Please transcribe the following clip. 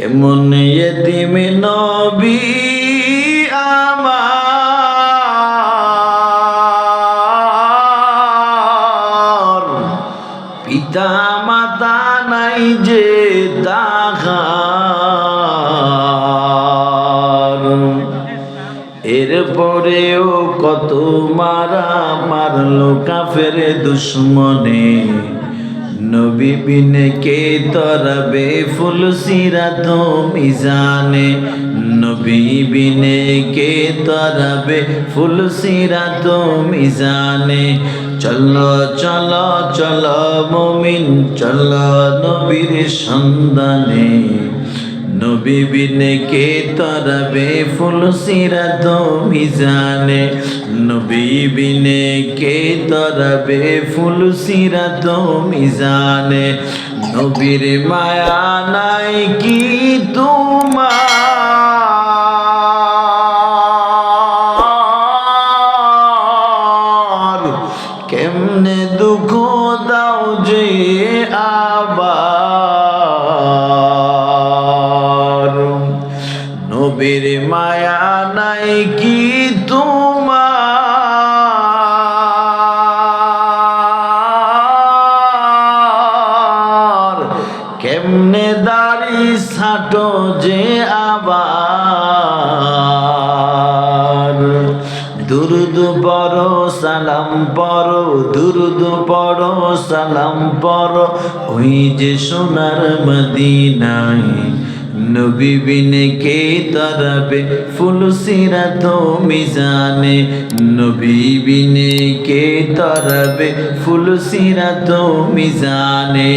কেমন এতিম নবী আমার? পিতা মাতা নাই যে তাহার। এরপরেও কত মারা মারলো কাফের দুশ্মনে। নবী বিনে কে তরবে ফুল সিরাত মিজানে নবী বিনে কে তরবে ফুল সিরাত মিজানে চলো চলো চলো, মুমিন, চলো নবীর সন্ধানে। নবী বিনে কে তরবে ফুল সিরাত মিজানে? নবী বিনে কে তরবে ফুল সিরাত মিজানে? নবীর মায়া নাই কি তোমার? কেমনে দুঃখ দাও যে নবীর মায়া নাই কি তোমার? কেমনে দাড়ি ছাটো যে আবার? দুরুদ পড়ো, সালাম পড়ো, দুরুদ পড়ো, সালাম পড়ো। ওই যে সোনার মদিনায় নবী বিনে কে তরবে ফুল সিরাত মিজানে নবী বিনে কে তরবে ফুল সিরাত মিজানে